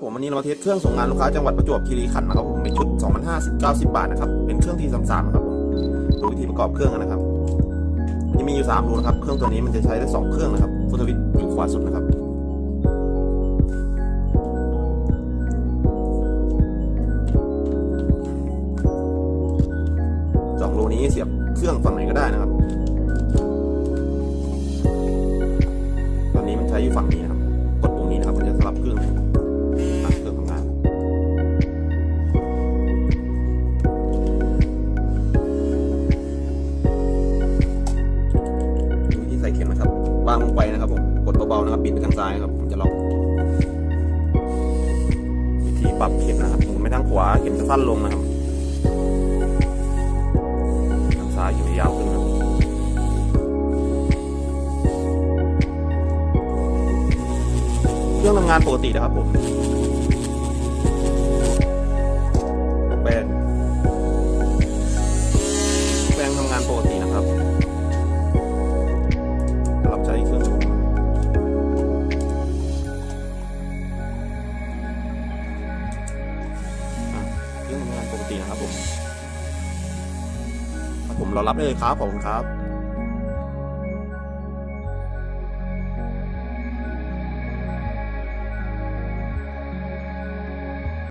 ครับผมวันนี้เรามาเทสเครื่องส่งงานลูกค้าจังหวัดประจวบคีรีขันธ์นะครับผมเป็นชุด 2 5 0 9 0 บาทนะครับเป็นเครื่องที่33นะครับผมดูวิธีประกอบเครื่องกันนะครับจะมีอยู่3รูนะครับ เครื่องตัวนี้มันจะใช้ได้สองเครื่องนะครับฟุตวิทอยู่ขวาสุดนะครับสองรูนี้เสียบเครื่องฝั่งไหนก็ได้นะครับ ตอนนี้มันใช้อยู่ฝั่งนี้นะครับ บวางลงไปนะครับผมกดเบาๆนะครับบิดไปทางซ้ายครับมันจะล็อกวิธีปรับเข็มนะครับหมุนไปทางขวาเข็มจะสั้นลงนะครับทางซ้ายอยู่ยาวขึ้นครับเครื่องทำงานปกตินะครับผมแปลงแปลงทำงานปกติ เรื่องงานปกตินะครับผมครับผมเรารับได้เลยครับขอบคุณครับ